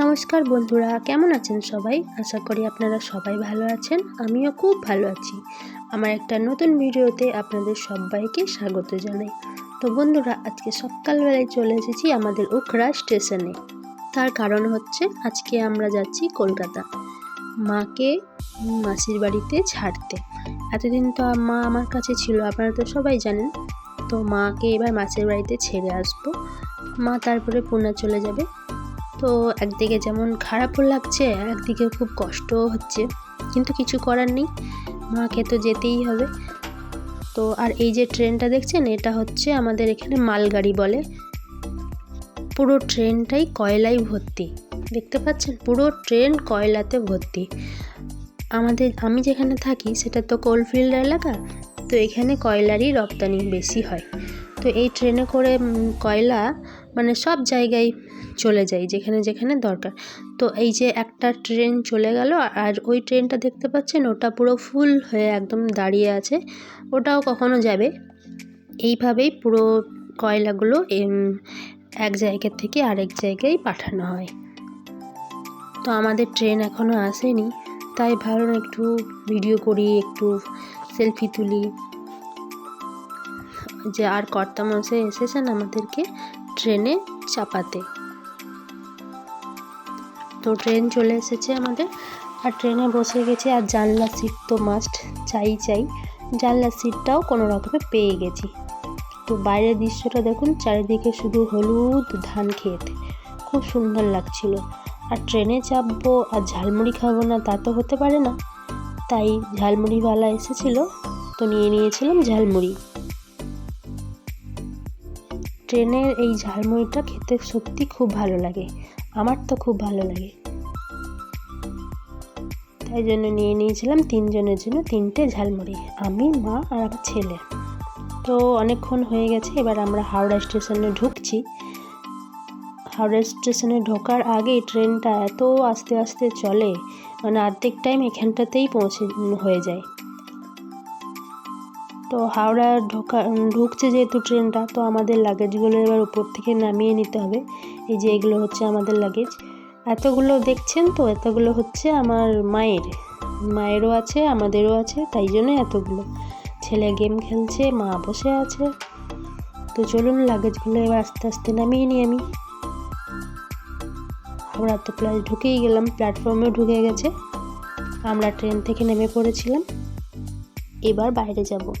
নমস্কার বন্ধুরা, কেমন আছেন সবাই? আশা করি আপনারা সবাই ভালো আছেন, আমিও খুব ভালো আছি। আমার একটা নতুন ভিডিওতে আপনাদের সবাইকে স্বাগত জানাই। তো বন্ধুরা, আজকে সকালবেলায় চলে এসেছি আমাদের উখড়া স্টেশনে। তার কারণ হচ্ছে, আজকে আমরা যাচ্ছি কলকাতা। মাকে মাসির বাড়িতে ছাড়তে। এতদিন তো মা আমার কাছে ছিল, আপনারা তো সবাই জানেন। তো মাকে এবার মাসির বাড়িতে ছেড়ে আসব। মা তারপরে পুনা চলে যাবে। তো একদিকে যেমন খারাপও লাগছে, আর একদিকে খুব কষ্টও হচ্ছে। কিন্তু কিছু করার নেই, মাকে তো যেতেই হবে। তো আর এই যে ট্রেনটা দেখছেন, এটা হচ্ছে আমাদের এখানে মালগাড়ি বলে। পুরো ট্রেনটাই কয়লায় ভর্তি, দেখতে পাচ্ছেন? পুরো ট্রেন কয়লাতে ভর্তি। আমাদের, আমি যেখানে থাকি, সেটা তো কোলফিল্ড এলাকা, তো এখানে কয়লারই রপ্তানি বেশি হয়। তো এই ট্রেনে করে কয়লা মানে সব জায়গায় চলে যাই, যেখানে যেখানে দরকার। তো এই যে একটা ট্রেন চলে গেল, আর ওই ট্রেনটা দেখতে পাচ্ছেন, ওটা পুরো ফুল হয়ে একদম দাঁড়িয়ে আছে। ওটাও কখনো যাবে। এইভাবেই পুরো কয়লাগুলো এক জায়গা থেকে আরেক জায়গায় পাঠানো হয়। তো আমাদের ট্রেন এখনও আসেনি, তাই ভাবলাম একটু ভিডিও করি, একটু সেলফি তুলি। যে আর কর্তামশাই এসেছেন আমাদেরকে ট্রেনে চাপাতে। তো ট্রেন চলে এসেছে আমাদের। আর ট্রেনে বসে গেছি আর জানলা সিট তো মাস্ট চাই চাই। জানলার সিটটাও কোনো রকমে পেয়ে গেছি। তো বাইরের দৃশ্যটা দেখুন, চারিদিকে শুধু হলুদ ধান খেতে খুব সুন্দর লাগছিল। আর ট্রেনে চাপবো আর ঝালমুড়ি খাব না তা তো হতে পারে না। তাই ঝালমুড়িওয়ালা এসেছিল, তো নিয়ে নিয়েছিলাম ঝালমুড়ি। ট্রেনের এই ঝালমুড়িটা খেতে সত্যি খুব ভালো লাগে। আমার তো খুব ভালো লাগে। তাই জন্য নিয়ে নিয়েছিলাম তিনজনের জন্য তিনটে ঝালমুড়ি, আমি, মা আর আমার ছেলে। তো অনেকক্ষণ হয়ে গেছে, এবার আমরা হাওড়া স্টেশনে ঢুকছি। হাওড়া স্টেশনে ঢোকার আগে ট্রেনটা এত আস্তে আস্তে চলে মানে অর্ধেক টাইম এখানটাতেই পৌঁছে, হয়ে যায়। তো হাওড়া ঢোকা ঢুকছে যেহেতু ট্রেনটা, তো আমাদের লাগেজগুলো এবার উপর থেকে নামিয়ে নিতে হবে। এই যে এগুলো হচ্ছে আমাদের লাগেজ। এতগুলো দেখছেন তো, এতগুলো হচ্ছে আমার মায়ের। মায়েরও আছে, আমাদেরও আছে, তাই জন্য এতগুলো। ছেলে গেম খেলছে, মা বসে আছে। তো চলুন, লাগেজগুলো এবার আস্তে আস্তে নামিয়ে নিই আমি। হাওড়া তো প্লাস ঢুকেই গেলাম, প্ল্যাটফর্মেও ঢুকে গেছে। আমরা ট্রেন থেকে নেমে পড়েছিলাম। এবার বাইরে যাব।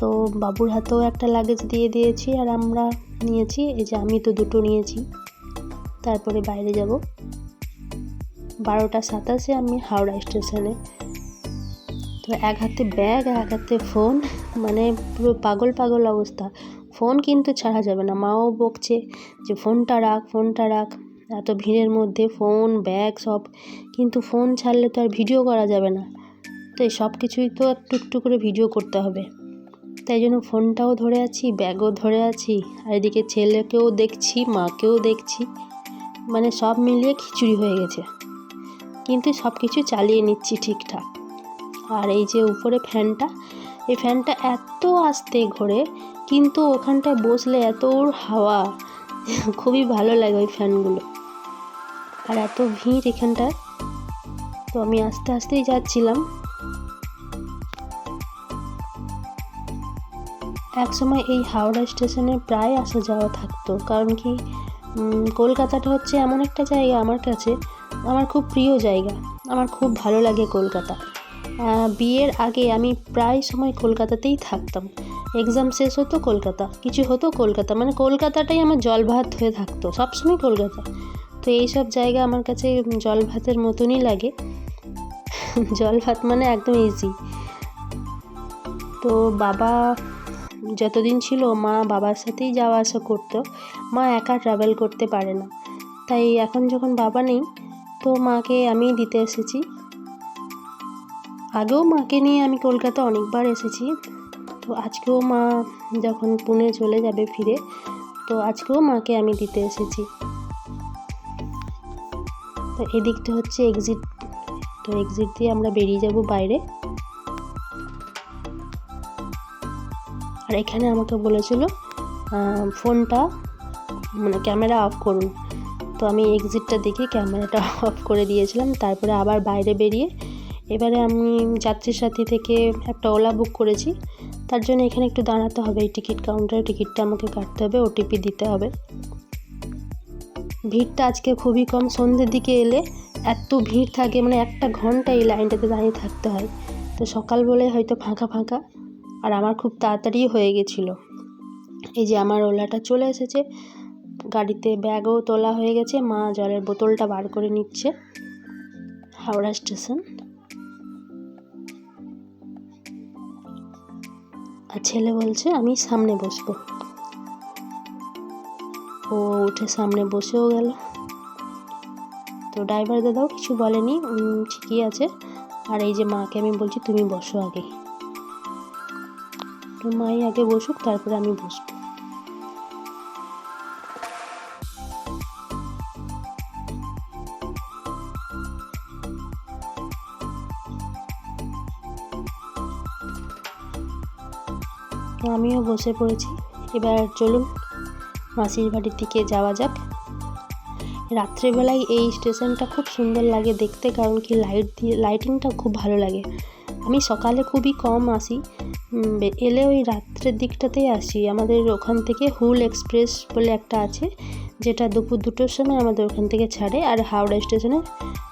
তো বাবুর হাতেও একটা লাগেজ দিয়ে দিয়েছি আর আমরা নিয়েছি, এই যে আমি তো দুটো নিয়েছি। তারপরে বাইরে যাব। বারোটা সাতাশে আমি হাওড়া স্টেশনে তো এক হাতে ব্যাগ এক হাতে ফোন মানে পুরো পাগল পাগল অবস্থা। ফোন কিন্তু ছাড়া যাবে না, মাও বকছে যে ফোনটা রাখ ফোনটা রাখ। এত ভিড়ের মধ্যে ফোন ব্যাগ সব। কিন্তু ফোন ছাড়লে তো আর ভিডিও করা যাবে না। তো সব কিছুই তো একটু একটু করে ভিডিও করতে হবে। তাই জন্য ফোনটাও ধরে আছি ব্যাগও ধরে আছি। আর এদিকে ছেলেকেও দেখছি, মাকেও দেখছি। মানে সব মিলিয়ে খিচুড়ি হয়ে গেছে। কিন্তু সব কিছু চালিয়ে নিচ্ছি ঠিকঠাক। আর এই যে উপরে ফ্যানটা, এই ফ্যানটা এত আস্তে ঘোরে, কিন্তু ওখানটায় বসলে এত ওর হাওয়া, খুবই ভালো লাগে ওই ফ্যানগুলো। আর এত ভিড় এখানটায়। তো আমি আস্তে আস্তেই যাচ্ছিলাম। এক সময় এই হাওড়া স্টেশনে প্রায় আসা যাওয়া থাকতো। কারণ কি কলকাতাটা হচ্ছে এমন একটা জায়গা আমার কাছে, আমার খুব প্রিয় জায়গা। আমার খুব ভালো লাগে কলকাতা। বিয়ের আগে আমি প্রায় সময় কলকাতাতেই থাকতাম। এক্সাম শেষ হতো কলকাতা, কিছু হতো কলকাতা মানে কলকাতাটাই আমার জল ভাত হয়ে থাকতো, সবসময় কলকাতা। তো এইসব জায়গা আমার কাছে জল ভাতের মতনই লাগে। জল ভাত মানে একদম ইজি তো বাবা যতদিন ছিল মা বাবার সাথেই যাওয়া আসা করতো। মা একা ট্রাভেল করতে পারে না। তাই এখন যখন বাবা নেই, তো মাকে আমি দিতে এসেছি। আগেও মাকে নিয়ে আমি কলকাতা অনেকবার এসেছি। তো আজকেও মা যখন পুনে চলে যাবে ফিরে, তো আজকেও মাকে আমি দিতে এসেছি। তো এদিকটা হচ্ছে এক্সিট তো এক্সিট দিয়ে আমরা বেরিয়ে যাব বাইরে। আর এখানে আমাকে বলেছিল ফোনটা মানে ক্যামেরা অফ করুন। তো আমি এক্সিটটা দেখে ক্যামেরাটা অফ করে দিয়েছিলাম, তারপরে আবার বাইরে বেরিয়ে এবারে আমি যাত্রী সাথী থেকে একটা ওলা বুক করেছি। তার জন্য এখানে একটু দাঁড়াতে হবে, এই টিকিট কাউন্টারে টিকিটটা আমাকে কাটতে হবে ওটিপি দিতে হবে। ভিড়টা আজকে খুবই কম, সন্ধ্যের দিকে এলে এত ভিড় থাকে মানে একটা ঘণ্টা এই লাইনটাতে দাঁড়িয়ে থাকতে হয়। তো সকাল বলে হয়তো ফাঁকা ফাঁকা। আর আমার খুব তাড়াতাড়ি হয়ে গেছিল। এই যে আমার ওলাটা চলে এসেছে, গাড়িতে ব্যাগও তোলা হয়ে গেছে, মা জলের বোতলটা বার করে নিচ্ছে। হাওড়া স্টেশন। আর ছেলে বলছে, আমি সামনে বসবো। ও উঠে সামনে বসেও গেল। তো ড্রাইভার দাদাও কিছু বলেনি ঠিকই আছে। আর এই যে মাকে আমি বলছি, তুমি বসো আগে। তো মাই আগে বসুক, তারপরে আমি বসবো। তো আমিও বসে পড়েছি। এবার চলুন মাসির বাড়ির দিকে যাওয়া যাক। রাত্রেবেলায় এই স্টেশনটা খুব সুন্দর লাগে দেখতে, কারণ কি লাইট দিয়ে লাইটিংটা খুব ভালো লাগে। আমি সকালে খুবই কম আসি। এলে ওই রাত্রের দিকটাতেই আসি। আমাদের ওখান থেকে হুল এক্সপ্রেস বলে একটা আছে, যেটা দুপুর দুটোর সময় আমাদের ওখান থেকে ছাড়ে আর হাওড়া স্টেশনে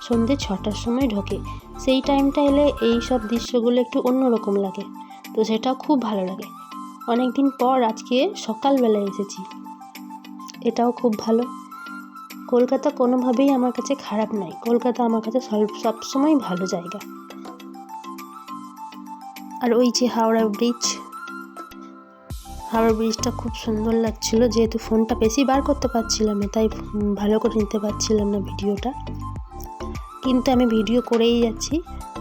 সন্ধ্যে ছটার সময় ঢোকে। সেই টাইমটা এলে এই সব দৃশ্যগুলো একটু অন্যরকম লাগে, তো সেটা খুব ভালো লাগে। অনেক দিন পর আজকে সকালবেলায় এসেছি। এটাও খুব ভালো। কলকাতা কোনোভাবেই আমার কাছে খারাপ নয় কলকাতা আমার কাছে সব সবসময় ভালো জায়গা। আর ওই যে হাওড়া ব্রিজ হাওড়া ব্রিজটা খুব সুন্দর লাগছিল, যেহেতু ফোনটা বেশি বার করতে পারছিলাম না, তাই ভালো করে নিতে পারছিলাম না ভিডিওটা কিন্তু আমি ভিডিও করেই যাচ্ছি,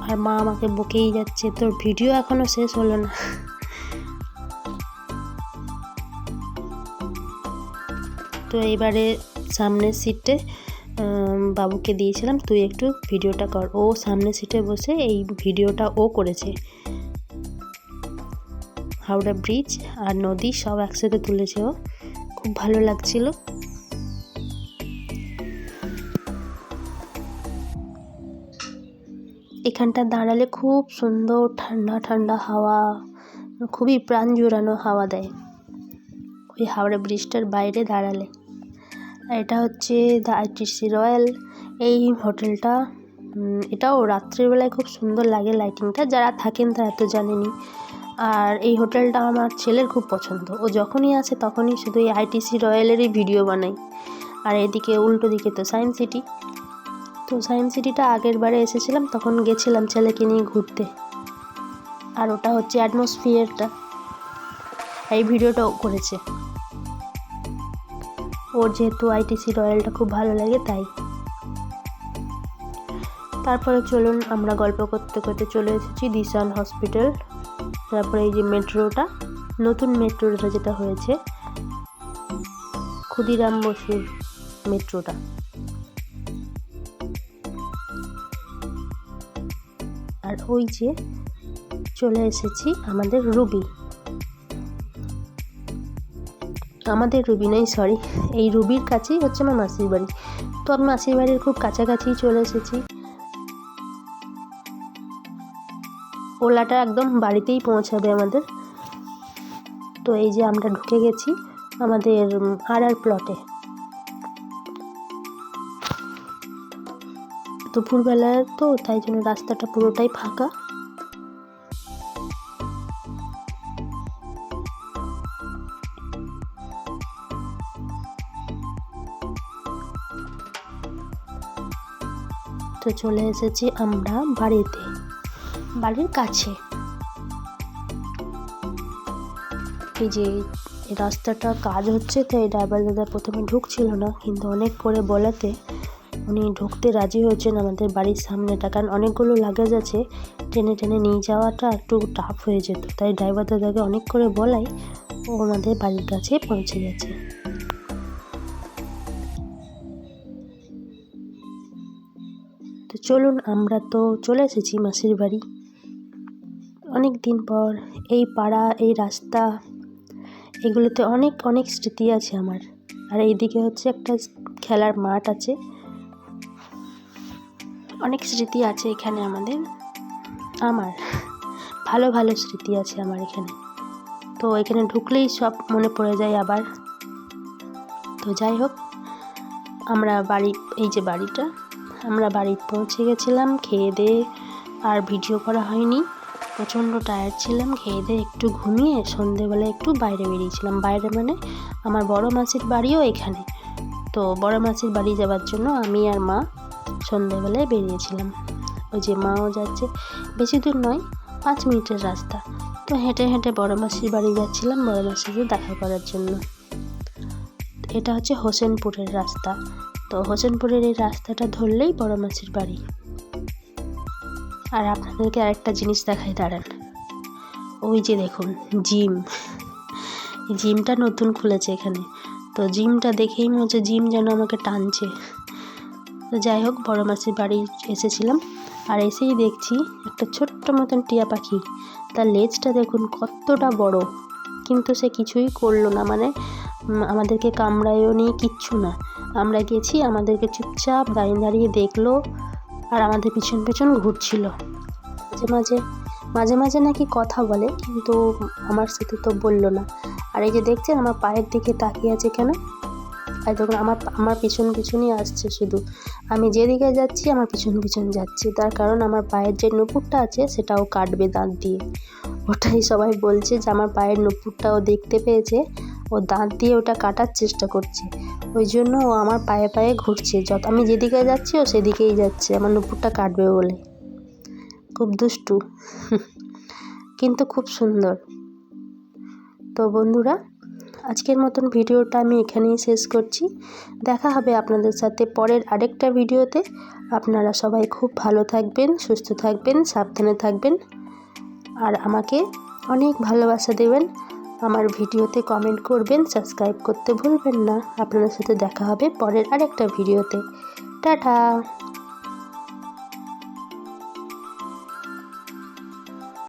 আর মা আমাকে বকেই যাচ্ছে, তোর ভিডিও এখনও শেষ হলো না। তো এবারে সামনের সিটে বাবুকে দিয়েছিলাম, তুই একটু ভিডিওটা কর। ও সামনের সিটে বসে এই ভিডিওটা ও করেছে। হাওড়া ব্রিজ আর নদী সব একসাথে তুলেছে ও। খুব ভালো লাগছিল। এখানটা দাঁড়ালে খুব সুন্দর ঠান্ডা ঠান্ডা হাওয়া, খুবই প্রাণ জোড়ানো হাওয়া দেয় ওই হাওড়া ব্রিজটার বাইরে দাঁড়ালে। আর এটা হচ্ছে দ্য আইটিসি রয়্যাল। এই হোটেলটা এটাও রাত্রিবেলায় খুব সুন্দর লাগে লাইটিংটা যারা থাকেন তারা তো জানেনই। আর এই হোটেলটা আমার ছেলের খুব পছন্দ। ও যখনই আসে তখনই শুধু এই আইটিসি রয়্যালেরই ভিডিও বানাই। আর এদিকে উল্টো দিকে তো সায়েন্স সিটি। তো সায়েন্স সিটিটা আগের বারে এসেছিলাম, তখন গেছিলাম ছেলেকে নিয়ে ঘুরতে। আর ওটা হচ্ছে অ্যাটমসফিয়ারটা এই ভিডিওটাও করেছে। ওর যেহেতু আইটিসি রয়্যালটা খুব ভালো লাগে, তাই। তারপরে চলুন আমরা গল্প করতে করতে চলে এসেছি দিশান হসপিটাল। তারপরে এই যে মেট্রোটা, নতুন মেট্রোটা যেটা হয়েছে, ক্ষুদিরাম বসুর মেট্রোটা। আর ওই যে চলে এসেছি আমাদের রুবি। আমাদের রুবি নয় সরি এই রুবির কাছেই হচ্ছে আমার মাসির বাড়ি। তো আমি মাসির বাড়ির খুব কাছাকাছি চলে এসেছি। ওলাটা একদম বাড়িতেই পৌঁছাবে আমাদের। তো এই যে আমরা ঢুকে গেছি আমাদের আর আর প্লটে দুপুরবেলা তো, তাই জন্য রাস্তাটা পুরোটাই ফাঁকা। তো চলে এসেছি আমরা বাড়িতে। বাড়ির কাছে। এই যে রাস্তাটা কাজ হচ্ছে, তাই ড্রাইভার দাদা প্রথমে ঢুকছিল না। কিন্তু অনেক করে বলাতে উনি ঢুকতে রাজি হয়েছেন আমাদের বাড়ির সামনেটা। কারণ অনেকগুলো লাগেজ আছে, টেনে টেনে নিয়ে যাওয়াটা একটু টাফ হয়ে যেত। তাই ড্রাইভার দাদাকে অনেক করে বলাই ও আমাদের বাড়ির কাছে পৌঁছে গেছে। তো চলুন, আমরা তো চলে এসেছি মাসির বাড়ি। অনেক দিন পর এই পাড়া, এই রাস্তা, এগুলোতে অনেক অনেক স্মৃতি আছে আমার। আর এইদিকে হচ্ছে একটা খেলার মাঠ আছে। অনেক স্মৃতি আছে এখানে আমাদের। আমার ভালো ভালো স্মৃতি আছে আমার এখানে। তো এখানে ঢুকলেই সব মনে পড়ে যায় আবার। তো যাই হোক, আমরা বাড়ি, এই যে বাড়িটা, আমরা বাড়ি পৌঁছে গেছিলাম, খেয়ে দিয়ে আর ভিডিও করা হয়নি। প্রচণ্ড টায়ার্ড ছিলাম, খেয়ে দিয়ে একটু ঘুমিয়ে সন্ধেবেলা একটু বাইরে বেরিয়েছিলাম। বাইরে মানে আমার বড় মাসির বাড়িও এখানে। তো বড় মাসির বাড়ি যাওয়ার জন্য আমি আর মা সন্ধেবেলায় বেরিয়েছিলাম। ওই যে মাও যাচ্ছে, বেশি দূর নয়, পাঁচ মিনিটের রাস্তা। তো হেঁটে হেঁটে বড় মাসির বাড়ি যাচ্ছিলাম, বড় মাসিকে দেখা করার জন্য। এটা হচ্ছে হোসেনপুরের রাস্তা। তো হোসেনপুরের এই রাস্তাটা ধরলেই বড় মাসির বাড়ি। আর আপনাদেরকে আরেকটা জিনিস দেখাই, দাঁড়ান। ওই যে দেখুন, জিম। জিমটা নতুন খুলেছে এখানে। তো জিমটা দেখেই মনে হচ্ছে জিম যেন আমাকে টানছে। তো যাই হোক, বড় মাসির বাড়ি এসেছিলাম। আর এসেই দেখছি একটা ছোট্ট মতন টিয়া পাখি। তার লেজটা দেখুন কতটা বড়। কিন্তু সে কিছুই করল না মানে আমাদেরকে কামড়ায়ও নি, কিচ্ছু না। আমরা গেছি, আমাদেরকে চুপচাপ দাঁড়িয়ে দাঁড়িয়ে দেখল। আর আমাদের পিছন পিছন ঘুরছিল। মাঝে মাঝে মাঝে মাঝে নাকি কথা বলে, কিন্তু আমার সাথে তো বলল না। আর এই যে দেখছেন আমার পায়ের দিকে তাকিয়ে আছে কেন? আর দেখুন আমার আমার পিছন পিছনই আসছে শুধু। আমি যেদিকে যাচ্ছি, আমার পিছন পিছন যাচ্ছে। তার কারণ আমার পায়ের যে নুপুরটা আছে, সেটাও কাটবে দাঁত দিয়ে। ওটাই সবাই বলছে যে আমার পায়ের নুপুরটাও দেখতে পেয়েছে। ও দাঁত দিয়ে ওটা কাটার চেষ্টা করছে। ওই জন্য ও আমার পায়ে পায়ে ঘুরছে। যত, আমি যেদিকে যাচ্ছি ও সেদিকেই যাচ্ছে। আমার নুপুরটা কাটবে বলে। খুব দুষ্টু। কিন্তু খুব সুন্দর। তো বন্ধুরা, আজকের মতন ভিডিওটা আমি এখানেই শেষ করছি। দেখা হবে আপনাদের সাথে পরের আরেকটা ভিডিওতে। আপনারা সবাই খুব ভালো থাকবেন, সুস্থ থাকবেন, সাবধানে থাকবেন। আর আমাকে অনেক ভালোবাসা দেবেন। আমার ভিডিওতে কমেন্ট করবেন সাবস্ক্রাইব করতে ভুলবেন না। আপনাদের সাথে দেখা হবে পরের আরেকটা ভিডিওতে। টাটা!